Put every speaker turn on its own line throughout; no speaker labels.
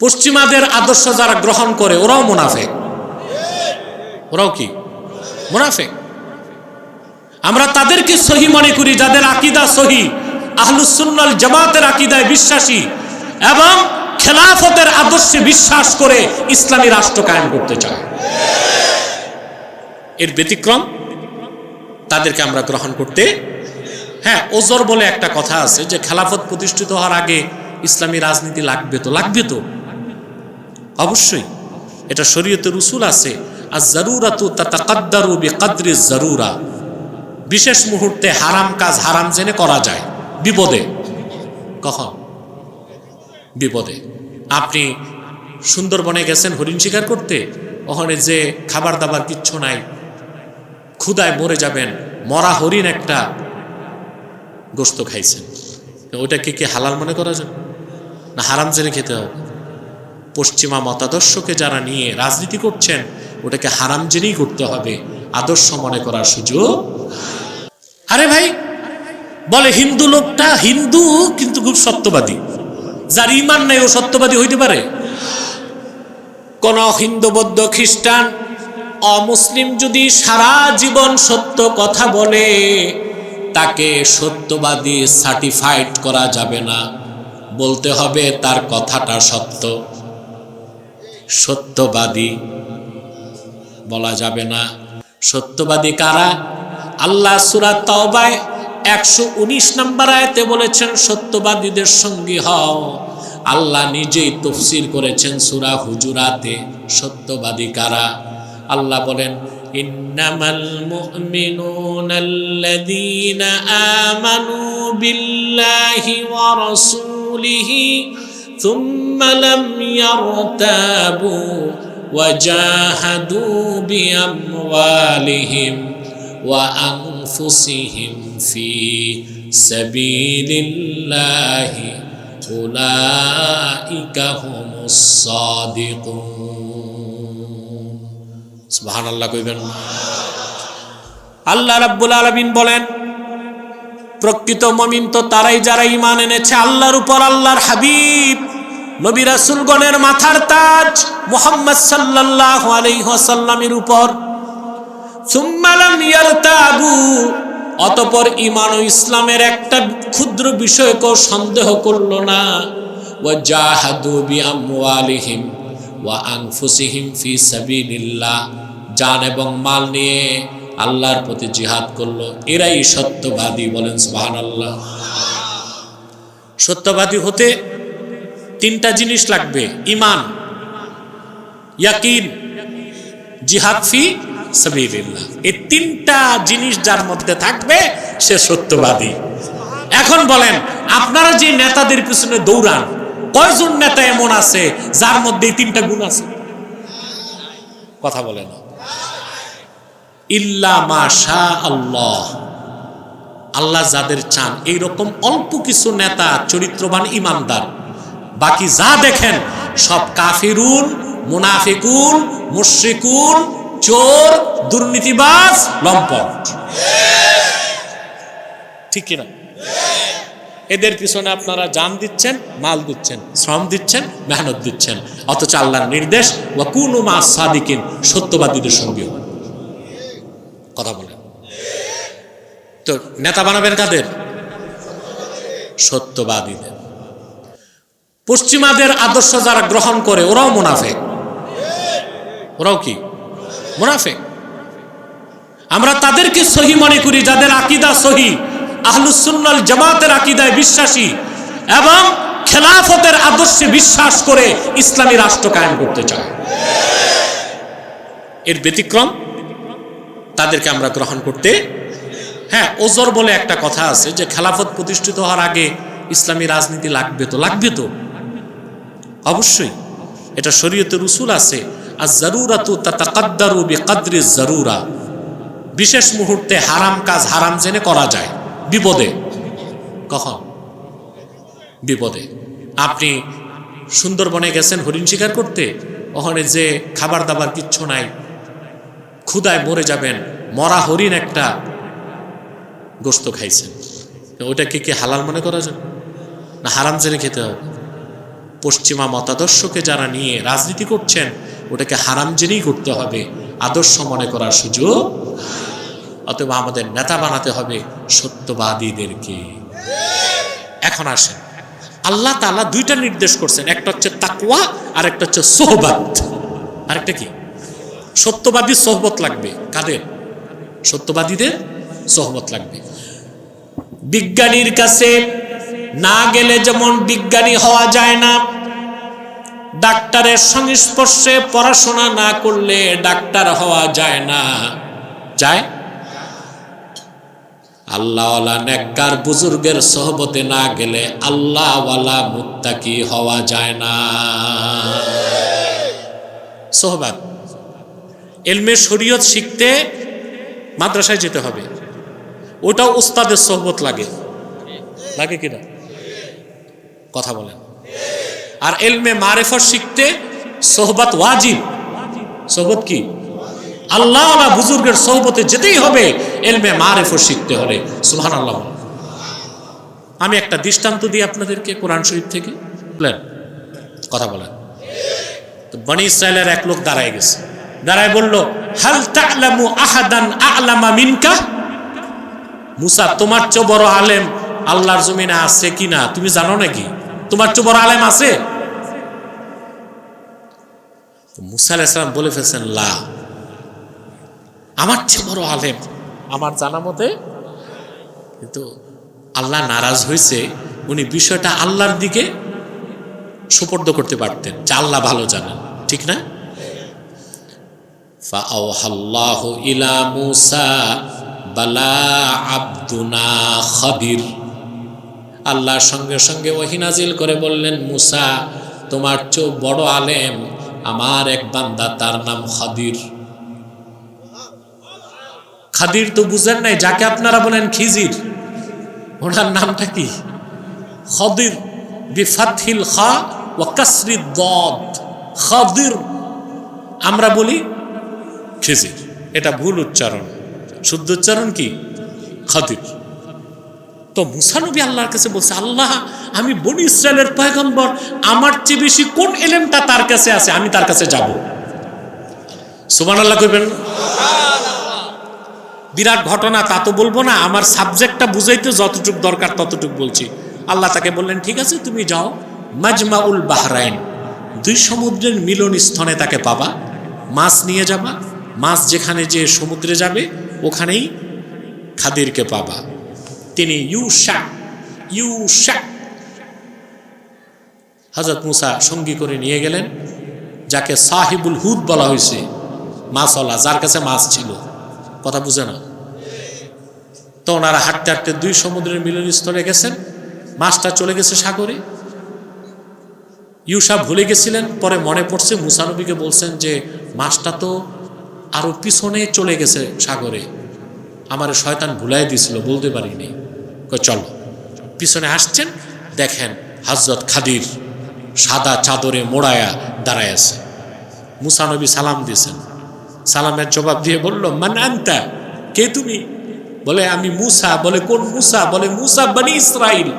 পশ্চিমাদের আদর্শ যারা গ্রহণ করে, ওরাও মুনাফেক। ওরাও কি? মুনাফেক। আমরা তাদেরকে সহি মনে করি, যাদের আকিদা সহি, আহলুসুন্নাল জামাতের আকিদায় বিশ্বাসী এবং খেলাফতের আদর্শে বিশ্বাস করে ইসলামী রাষ্ট্র কায়েম করতে চায়। এর ব্যতিক্রম, তাদেরকে আমরা গ্রহণ করতে হ্যাঁ ওজর বলে একটা কথা আছে যে, খেলাফত প্রতিষ্ঠিত হওয়ার আগে ইসলামী রাজনীতি লাগবে তো? লাগবে তো। অবশ্যই। এটা শরীয়তের উসুল আছে। আর জারুরা তো তাকাদ্দারু বেকাদ্রি জারুরা। বিশেষ মুহূর্তে হারাম কাজ হারাম জেনে করা যায়। বিপদে। কখন? বিপদে। আপনি সুন্দরবনে গেছেন হরিণ শিকার করতে। ওখানে যে খাবার দাবার কিচ্ছু নাই। ক্ষুদায় মরে যাবেন। মরা হরিণ একটা গোস্ত খাইছেন। ওইটাকে কি হালাল মনে করা যায়? না হারাম জেনে খেতে হবে। পশ্চিমা মতাদর্শকে যারা নিয়ে রাজনীতি করছেন, ওটাকে হারাম জেনেই করতে হবে। আদর্শ মনে করার সুযোগ? আরে ভাই, বলে হিন্দু লোকটা হিন্দু কিন্তু খুব সত্যবাদী। যার ইমান নাই, ও সত্যবাদী হইতে পারে। কোন হিন্দু, বৌদ্ধ, খ্রিস্টান, অমুসলিম যদি সারা জীবন সত্য কথা বলে, তাকে সত্যবাদী সার্টিফাইড করা যাবে না। বলতে হবে তার কথাটা সত্য। সত্যবাদী বলা যাবে না। সত্যবাদী কারা? আল্লাহ সুরা তওবায় একশো উনিশ নম্বর আয়তে বলেছেন, সত্যবাদীদের সঙ্গী হও। আল্লাহ নিজেই তফসির করেছেন সুরা হুজুরাতে, সত্যবাদী কারা? আল্লাহ বলেন, ইন্নামাল মুমিনুনাল্লাযীনা আমানু বিল্লাহি ওয়া রাসূলিহি ثم لم يرتابوا وجاهدوا بأموالهم وأنفسهم في سبيل الله أولئك هم الصادقون سبحان الله কইবেন আল্লাহ রাব্বুল আলামিন বলেন প্রকৃত মমিন তো তারাই যারা ইমান এনেছে, আল্লাহর উপর আল্লাহর হাবিব। নবী রাসূলগণের মাথার তাজ মোহাম্মদ সাল্লাল্লাহু আলাইহি ওয়াসাল্লামের উপর। অতপর ইমান ও ইসলামের একটা ক্ষুদ্র বিষয়কেও সন্দেহ করল না। বিআমওয়ালিহিম ওয়া আনফুসিহিম ফি জান এবং মাল নিয়ে আল্লাহর প্রতি জিহাদ করল। এরাই সত্যবাদী বলেন, সুবহানাল্লাহ। সত্যবাদী হতে তিনটা জিনিস লাগবে ইমান যার মধ্যে থাকবে, সে সত্যবাদী। এখন বলেন, আপনারা যে নেতাদের পিছনে দৌড়ান, কয়জন নেতা এমন আছে যার তিনটা গুণ আছে? কথা বলে না। ইল্লা মাশা আল্লাহ আল্লাহ যাদের চান, এইরকম অল্প কিছু নেতা, চরিত্রবান ইমানদার। বাকি যা দেখেন, সব কাফিরুন, মুনাফিকুন, মুশরিকুন, চোর, দুর্নীতিবাজ, লম্পট। ঠিক কিনা? এদের পিছনে আপনারা জান দিচ্ছেন, মাল দিচ্ছেন, শ্রম দিচ্ছেন, মেহনত দিচ্ছেন। অথচ আল্লাহর নির্দেশ ওয়াকুনু মা সাদিকিন, সত্যবাদীদের সঙ্গে কথা বলেন তো নেতা বানাবেন কাদের? সত্যবাদীদের। পশ্চিমাদের আদর্শ যারা গ্রহণ করে, ওরাও মুনাফেক ওরাও কি? মুনাফেক আমরা তাদেরকে সহি মনে করি, যাদের আকিদা সহি, আহলুসুন্নাল জামাতের আকিদায় বিশ্বাসী এবং খেলাফতের আদর্শে বিশ্বাস করে ইসলামী রাষ্ট্র কায়েম করতে চায়। এর ব্যতিক্রম, তাদেরকে আমরা গ্রহণ করতে হ্যাঁ ওজর বলে একটা কথা আছে যে খেলাফত প্রতিষ্ঠিত হওয়ার আগে ইসলামী রাজনীতি লাগবে তো লাগবে তো। অবশ্যই। এটা শরীয়তের উসুল আছে। আর জারুরা। তো বিশেষ মুহূর্তে হারাম কাজ হারাম জেনে করা যায়। বিপদে। কখন? বিপদে। আপনি সুন্দরবনে গেছেন হরিণ শিকার করতে, ওখানে যে খাবার দাবার কিচ্ছু নাই ক্ষুদায় মরে যাবেন, মরা হরিণ একটা গোস্ত খাইছেন। ওইটাকে কি হালাল মনে করা যায়? না হারাম জেনে খেতে হবে? পশ্চিমা মতাদর্শকে যারা নিয়ে রাজনীতি করছেন, ওটাকে হারাম জেনেই করতে হবে। আদর্শ মনে করার সুযোগ অথবা আমাদের নেতা বানাতে হবে সত্যবাদীদেরকে। এখন আসেন। আল্লাহ তালা দুইটা নির্দেশ করছেন। একটা হচ্ছে তাকুয়া আর একটা হচ্ছে সোহবাত। আরেকটা কি? সত্যবাদী সোহবত লাগবে। কাদের? সত্যবাদীদের? সোহবত লাগবে। বিজ্ঞানীর কাছে না গেলে যেমন বিজ্ঞানী হওয়া যায় না, ডাক্তারের সংস্পর্শে পড়াশোনা না করলে ডাক্তার হওয়া যায় না। যায়? আল্লাহওয়ালা নেককার বুজুর্গের সহবতে না গেলে আল্লাহওয়ালা মুত্তাকি হওয়া যায় না। সোহবাত। এলমে শরীয়ত শিখতে মাদ্রাসায় যেতে হবে। ওটাও উস্তাদের সোহবত লাগে। লাগে কিনা? কথা বলেন। আর এলমে মারেফত শিখতে সোহবত ওয়াজিব। সোহবত কি? আল্লাহ আলা বুজুর্গের সোহবতে যেতেই হবে এলমে মারেফত শিখতে হলে। সুহান আল্লাহ আমি একটা দৃষ্টান্ত দিই আপনাদেরকে কোরআন শরীফ থেকে। কথা বলেন। তো বনি ইসরায়েলের এক লোক দাঁড়ায় গেছে। দাঁড়ায় বলল, হাল তা'লামু আহাদান আ'লামা মিনকা? মুসা, তোমার চেয়ে বড় আলেম আল্লাহর জমিনে আছে কি না? তুমি জানো নাকি? তোমার চেয়ে বড় আলেম আছে? মুসা আলাইসালাম বলে ফেলছেন, লা, আমার চেয়ে বড় আলেম আমার জানা মতে কিন্তু আল্লাহ নারাজ হয়েছে উনি বিষয়টা আল্লাহর দিকে সুপর্দ করতে পারতেন, যে আল্লাহ ভালো জানেন, ঠিক না? ফাআওহাল্লাহ ইলা মুসা বালা আব্দুনা খদির আল্লাহর সঙ্গে সঙ্গে ওহিনাজিল করে বললেন, মুসা, তোমার চোখ বড় আলেম আমার এক বান্দা, তার নাম খদির। খাদির তো বুঝেন নাই, যাকে আপনারা বলেন খিজির। ওনার নামটা কি? খদির, বিফাথিল খা ও কাসরি দদ। খদির, আমরা বলি খিজির। এটা ভুল উচ্চারণ। শুদ্ধ উচ্চারণ কি? খাদির। তো মুসানবী আল্লাহর কাছে বলছে, আল্লাহ, আমি বনি ইসরায়েলের পয়গম্বর, আমার চেয়ে বেশি কোন এলেমটা তার কাছে আছে? আমি তার কাছে যাব। সুমান আল্লাহ করবেন বিরাট ঘটনা, তা তো বলব না, আমার সাবজেক্টটা বুঝাইতে যতটুক দরকার ততটুক বলছি। আল্লাহ তাকে বললেন, ঠিক আছে, তুমি যাও, মাজমাউল বাহরাইন, দুই সমুদ্রের মিলন স্থনে তাকে পাবা, মাছ নিয়ে যাবা, মাছ যেখানে যে সমুদ্রে যাবে ওখানেই খাদিরকে পাবা। তিনি ইউশা ইউশা হজরত মুসা সঙ্গী করে নিয়ে গেলেন, যাকে সাহিবুল হুদ বলা হয়েছে। মাছওয়ালা যার কাছে মাছ ছিল। কথা বুঝে না তো ওনারা হাঁটতে হাঁটতে দুই সমুদ্রের মিলনস্থলে গেছেন। মাছটা চলে গেছে সাগরে। ইউসা ভুলে গেছিলেন, পরে মনে পড়ছে মুসানবীকে বলছেন যে, মাছটা তো আরও পিছনে চলে গেছে সাগরে। আমার শয়তান ভুলাই দিছিল, বলতে পারিনি। চলো। পিছনে আসছেন দেখেন হজরত খাদির সাদা চাদরে মোড়ায়া দাঁড়ায় আছে। মুসানবী সালাম দিয়েছেন। সালামের জবাব দিয়ে বলল, মান আনতা? কে তুমি? বলে, আমি মুসা। বলে, কোন মুসা? বলে, মুসা বনি ইসরাইল।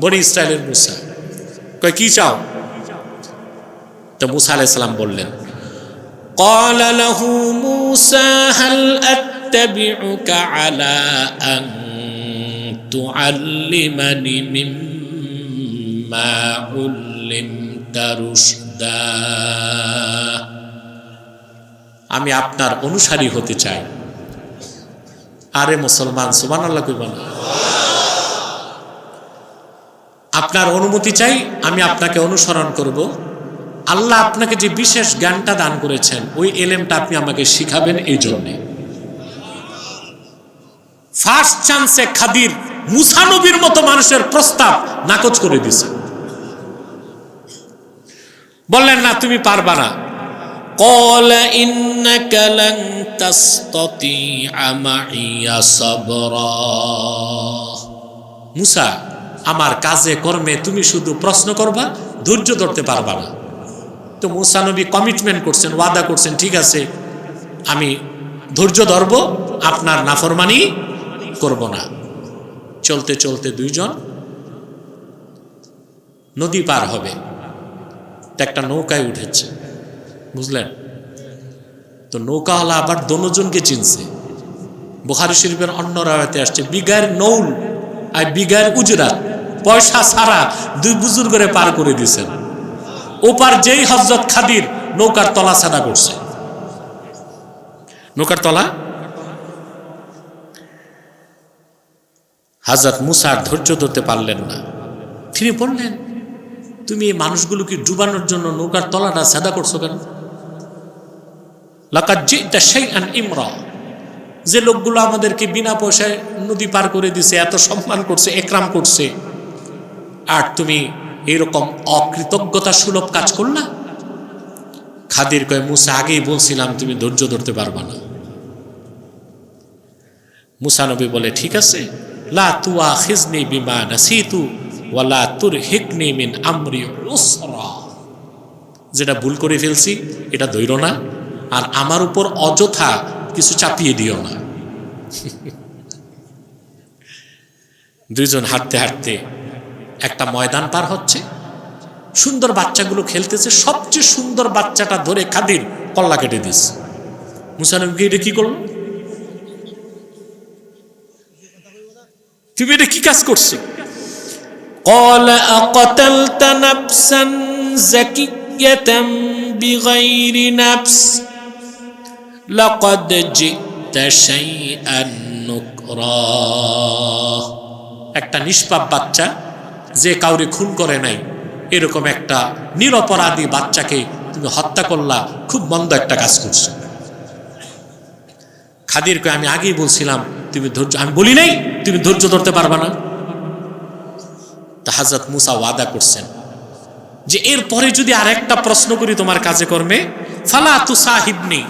বনি ইসরায়েলের মুসা। কয়, কি চাও? তো মুসা আলাইহিস সালাম বললেন قال له موسى هل أتبعك على أن تعلمني مما علمت رشدا আমি আপনার অনুসারী হতে চাই আরে মুসলমান সুবান আল্লাহ কইবান আপনার অনুমতি চাই আমি আপনাকে অনুসরণ করব আল্লাহ আপনাকে যে বিশেষ জ্ঞানটা দান করেছেন ওই এলেমটা আপনি আমাকে শিখাবেন এই জন্যে ফার্স্ট চান্সে খাদির মুসানবীর মতো মানুষের প্রস্তাব নাকচ করে দিছে বললেন না তুমি পারবা না قال إنك لن تستطيع معي صبرا মুসা আমার কাজে কর্মে তুমি শুধু প্রশ্ন করবা ধৈর্য ধরতে পারবা না তো মুসা নবী কমিটমেন্ট করছেন, ওয়াদা করছেন, ঠিক আছে, আমি ধৈর্য ধরব, আপনার নাফরমানি করব না। চলতে চলতে দুইজন নদী পার হবে। একটা নৌকায় উঠেছে, বুঝলেন? তো নৌকাওয়ালা আবার দনোজনকে চিনছে। বুখারি শরীফের অন্য রায়তে আসছে বিগার নৌল আর বিগার উজরাত পয়সা ছাড়া দুই বুজুর করে পার করে দিয়েছেন। ওপার যেই হজরত খাদির নৌকার তলা সাদা করছে। নৌকার তলা? হাজরত মুসার ধৈর্য ধরতে পারলেন না। তিনি বললেন, তুমি এই মানুষগুলোকে ডুবানোর জন্য নৌকার তলাটা সাদা করছ কেন? সেই যে লোকগুলো আমাদেরকে বিনা পয়সায় নদী পার করে দিছে, এত সম্মান করছে, একরাম করছে। আর তুমি এরকম অকৃতজ্ঞতা সুলভ কাজ করলা? খাদির কয়ে, মুসা, আগেই বলছিলাম তুমি ধৈর্য ধরতে পারবা না। মুসানবী বলে, ঠিক আছে। লা তুয়া খিজনি বিমা নাসিতু ওয়ালা তুর হিকনি মিন আমরি যেটা ভুল করে ফেলছি, এটা ধৈর না। আর আমার উপর অযথা কিছু চাপিয়ে দিও না। দুইজন হাঁটতে হাঁটতে একটা ময়দান পার হচ্ছে সুন্দর বাচ্চাগুলো খেলতেছে সবচেয়ে সুন্দর বাচ্চাটা ধরে খাদির কল্লা কেটে দিস মুসানবীকে এটা কি করলো তুমি এটা কি কাজ করছো
قال أقتلت نفسا زكية بغير نفس لقد جئت شيئا نكرا
একটা নিষ্পাপ বাচ্চা যে কাউরে খুন করে নাই, এরকম একটা নিরপরাধী বাচ্চাকে তুমি হত্যা করলা, খুব মন্দ একটা কাজ করছ। খাদিরকে আমি আগেই বলছিলাম, তুমি ধৈর্য আমি বলি নাই, তুমি ধৈর্য ধরতে পারবা না। তা হাজরত মুসা ওয়াদা করছেন যে, এরপরে যদি আর একটা প্রশ্ন করি তোমার কাজে কর্মে, ফালা তু সাহিব নেই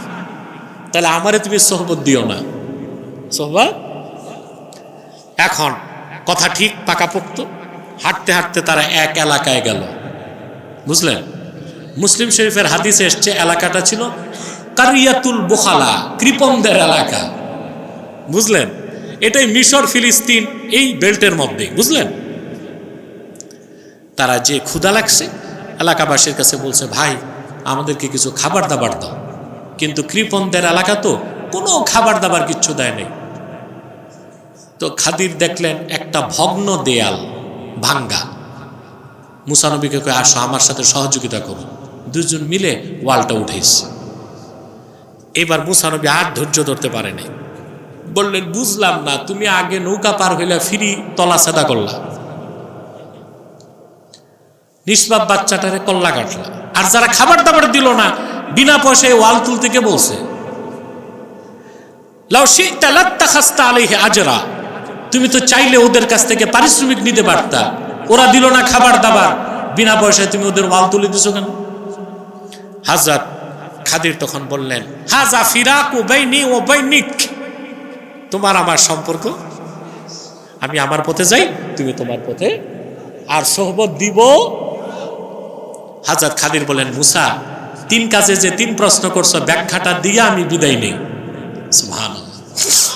তাহলে আমারে তুমি সহবত দিও না। সোহবত? এখন, কথা ঠিক পাকাপোক্ত? হাঁটতে হাঁটতে তারা এক এলাকায় গেল। বুঝলেন? মুসলিম শরীফের হাদিসে এসছে, এলাকাটা ছিল কারিয়াতুল বোখালা কৃপনদের এলাকা। বুঝলেন? এটাই মিশর, ফিলিস্তিন, এই বেল্টের মধ্যে, বুঝলেন? তারা যে ক্ষুধা লাগছে, এলাকাবাসীর কাছে বলছে, ভাই, আমাদেরকে কিছু খাবার দাবার দাও। কিন্তু কৃপনদের এলাকা তো কোনো খাবার দাবার কিচ্ছু দেয় নেই। তো খাদির দেখলেন একটা ভগ্ন দেয়াল। ভাঙ্গা। মুসানবীকে কয়ে, আসো, আমার সাথে সহযোগিতা করো। দুজন মিলে ওয়ালটা উঠেছে এবার মুসানবী আর ধৈর্য ধরতে পারেনি বললেন, বুঝলাম না, তুমি আগে নৌকা পার হইলে ফিরি, তলা সেদা করলা। নিষ্পাপ বাচ্চাটারে কল্লা কাটলা। আর যারা খাবার দাবার দিল না, বিনা পয়সায় ওয়াল তুলতে কে বলছে? লাউ শিখতা লাত্তা খাস্তা আলাইহি আজরা। তুমি তো চাইলে ওদের কাছ থেকে পারিশ্রমিক নিতে পারতা। ওরা দিল না খাবার দাবার। বিনা পয়সায় তুমি ওদের ওয়াল তুলে দিছো কেন? হাজরাত খাদির তখন বললেন হাজা ফিরাক ও বাইনি ও বাইনিক। তোমার আমার সম্পর্ক? আমি আমার পথে যাই তুমি তোমার পথে। আর সোহবত দিব। হাজার খাদির বলেন মুসা তিন কাজে যে তিন প্রশ্ন করছ ব্যাখ্যাটা দিয়ে আমি বিদায় নেই। সুবহানাল্লাহ।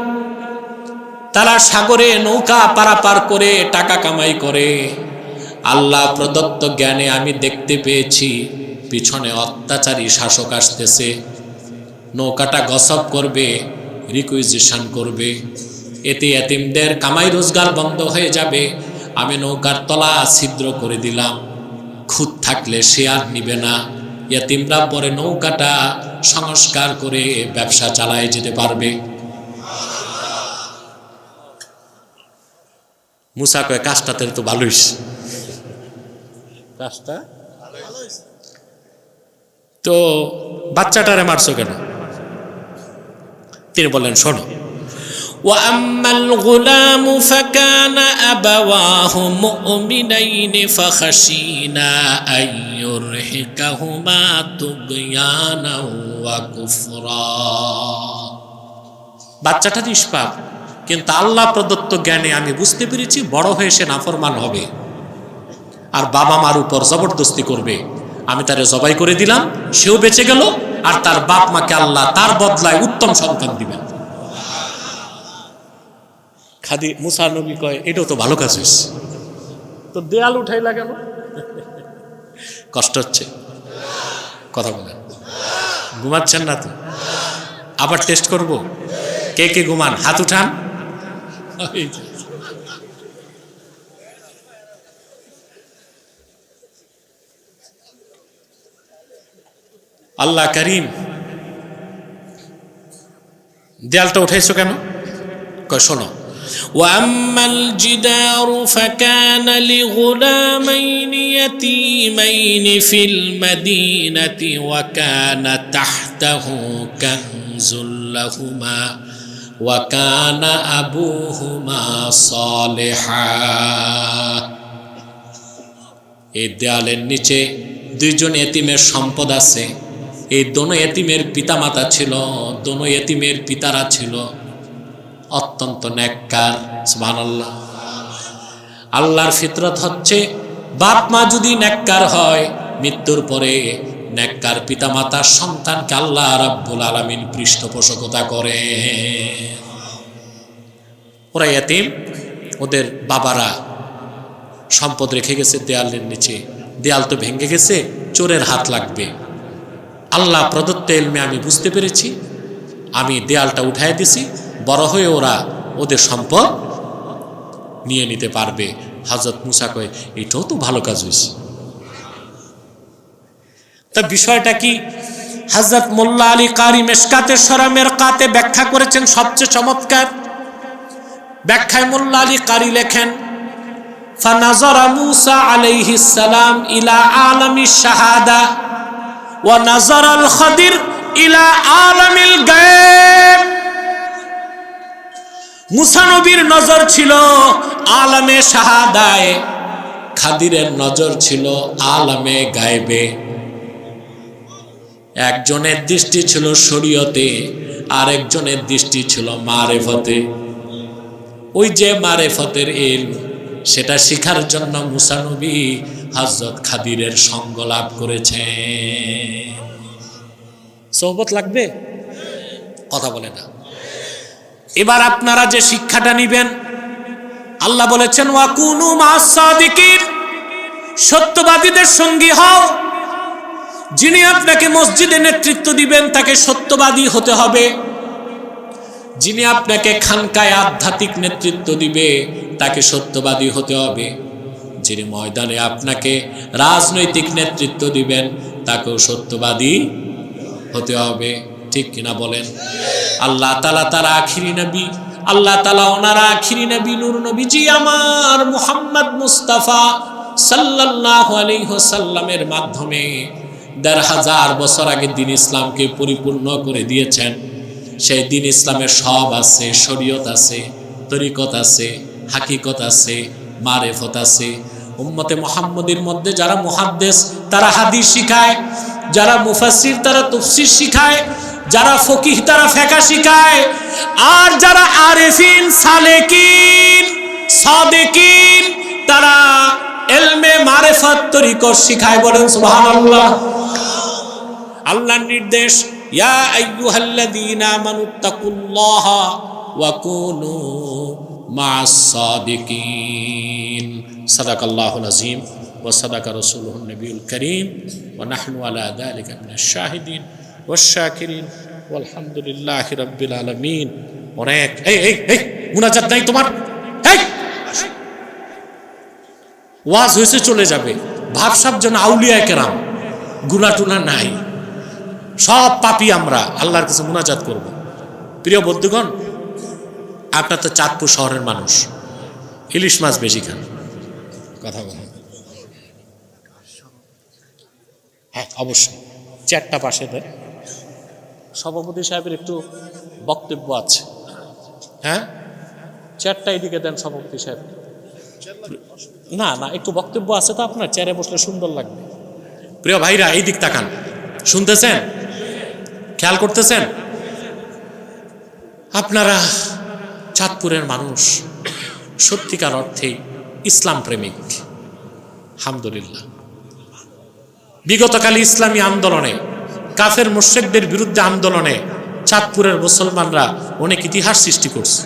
তারা সাগরে নৌকা পারাপার করে টাকা কামাই করে। আল্লাহ প্রদত্ত জ্ঞানে আমি দেখতে পেয়েছি, পিছনে অত্যাচারী শাসক আসতেছে। নৌকাটা গসব করবে রিকুইজিশন করবে। এতে এতিমদের কামাই রোজগার বন্ধ হয়ে যাবে। আমি নৌকার তলা ছিদ্র করে দিলাম। খুদ থাকলে সে আর নিবে না। এতিমরা পরে নৌকাটা সংস্কার করে ব্যবসা চালায় যেতে পারবে। মুসা কয় কাজটা তাহলে তো ভালোই কাজটা তো বাচ্চাটারে মারছো কেন তিনি বললেন শোনো
واما الغلام فكان ابواه مؤمنين فخشينا ان يرهقهما طغيانا وكفرا
বাচ্চাটা নিষ্পাপ কিন্তু আল্লাহ প্রদত্ত জ্ঞানে আমি বুঝতে পেরেছি বড় হয়ে সে নাফরমান হবে। আর বাবা মার উপর জবরদস্তি করবে। আমি তারে জবাই করে দিলাম, সেও বেঁচে গেল, আর তার বাপ মাকে আল্লাহ তার বদলায় উত্তম সন্তান দিবেন। খাদি, মুসা নবী কয়, এটাও তো ভালো কাজ হয়েছে তো দেয়াল উঠাইলা কেন? কষ্ট হচ্ছে। কথা বলেন। ঘুমাচ্ছেন না তো? আবার টেস্ট করব? কে কে ঘুমান? হাত উঠান। এই যে। আল্লাহ করিম দেয়ালটা উঠাইছো কেন কয় শোনো
واما الجدار فكان لغلامين يتيمين في المدينه وكان تحته كنز لهما وكان ابوهما صالحا
এই দেয়ালের নিচে দুইজন এতিমের সম্পদ আছে এই দোনো এতিমের পিতামাতা ছিল দোনো এতিমের পিতারা ছিল অত্যন্ত ন্যাক্কার সুবহানাল্লাহ আল্লাহর ফিতরত হচ্ছে বাপ মা যদি ন্যাক্কার হয় মৃত্যুর পরে ন্যাক্কার পিতামাতার সন্তানকে আল্লাহ রাব্বুল আলামিন পৃষ্ঠপোষকতা করে ওরা এতিম ওদের বাবারা সম্পদ রেখে গেছে, দেয়ালের নিচে। দেয়াল তো ভেঙে গেছে, চোরের হাত লাগবে। আল্লাহ প্রদত্ত এলমে আমি বুঝতে পেরেছি, আমি দেয়ালটা উঠাই দিছি, বড় হয়ে ওরা ওদের সম্পদ নিয়ে নিতে পারবে। হজরত মুসা কয়, এটাও তো ভালো কাজ হয়েছে তা বিষয়টা কি হজরত মোল্লা আলী কারি মেশকাতের সরামের কাতে ব্যাখ্যা করেছেন সবচেয়ে চমৎকার ব্যাখ্যায় মোল্লা আলী কারি লেখেন فنظر موسى عليه السلام إلى عالم الشهادة ونظر الخضر إلى عالم الغيب মুসা নবীর নজর ছিল আলমে শাহাদায় খাদিরের নজর ছিল আলমে গায়েবে একজনের দৃষ্টি ছিল শরীয়তে আর একজনের দৃষ্টি ছিল মারেফতে। ওই যে মারেফতের এল, সেটা শিখার জন্য মুসানবী হজরত খাদিরের সঙ্গ লাভ করেছে সোহবত লাগবে? কথা বলে না। এবার আপনারা যে শিক্ষাটা নিবেন, আল্লাহ বলেছেন ওয়াকুনু মাসাদিকিন সত্যবাদীদের সঙ্গী হও। যিনি আপনাকে মসজিদে নেতৃত্ব দিবেন, তাকে সত্যবাদী হতে হবে। যিনি আপনাকে খানকায় আধ্যাত্মিক নেতৃত্ব দিবে, তাকে সত্যবাদী হতে হবে। যিনি ময়দানে আপনাকে রাজনৈতিক নেতৃত্ব দিবেন, তাকেও সত্যবাদী হতে হবে। ঠিক কিনা বলেন? আল্লাহ তালা তার আখিরি নবী, আল্লাহ তালা ওনারা আখিরি নবী, নূর নবীজি আমার মুহাম্মদ মুস্তাফা সাল্লাহ আলিহসাল্লামের মাধ্যমে দেড় হাজার বছর আগে দিন ইসলামকে পরিপূর্ণ করে দিয়েছেন। সেই দিন ইসলামের সব আছে, শরীয়ত আছে, তরিকত আছে, হাকিকত আছে, মারেফত আছে। উম্মতে মোহাম্মদের মধ্যে যারা মুহাদ্দেস, তারা হাদিস শিখায়, যারা মুফাসির তারা তফসির শিখায়, যারা ফকিহ, তারা ফেকা শিখায়, আর যারা আরেফিন, সালেকিন, সাদেকিন, তারা এলমে মারেফত, তরিকত শিখায় বলেন সুবহানাল্লাহ। আল্লাহর নির্দেশ, ইয়া আইয়ুহাল্লাযীনা আমানুত্তাকুল্লাহা ওয়া কুনু মা'আস সাদিকিন। সাদাকাল্লাহুল আযীম ওয়া সাদাকা রাসূলুহুন নবিয়ুল কারীম। ওয়া নাহনু আলা যালিকা মিনাশ শাহিদিন ওয়াশ শাকিরিন। ওয়ালহামদুলিল্লাহি রাব্বিল আলামিন। অনেক। এই এই এই, মুনাজাত নাই তোমার? এই ওয়াজ হয়েছে চলে যাবে। ভাবসাব যেন আউলিয়া কেরাম গুনা টুনা নাই। সব পাপি আমরা আল্লাহর কাছে মুনাজাত করব। প্রিয় বন্ধুগণ আপনার তো চাঁদপুর শহরের মানুষ ইলিশ মাছ বেশি খান। কথা বলেন। হ্যাঁ অবশ্যই। চারটা পাশে দেয় সভাপতি সাহেবের একটু বক্তব্য আছে। হ্যাঁ? চেয়ারটা এদিকে দেন সভাপতি সাহেব। না না একটু বক্তব্য আছে তো আপনার চেয়ারে বসলে সুন্দর লাগবে। প্রিয় ভাইরা এই দিক তাকান। শুনতেছেন? খেয়াল করতেছেন? আপনারা চাঁদপুরের মানুষ, সত্যিকার অর্থে ইসলাম প্রেমিক। আলহামদুলিল্লাহ বিগতকালে ইসলামী আন্দোলনে, কাফের মোর্শেকদের বিরুদ্ধে আন্দোলনে চাঁদপুরের মুসলমানরা অনেক ইতিহাস সৃষ্টি করছে।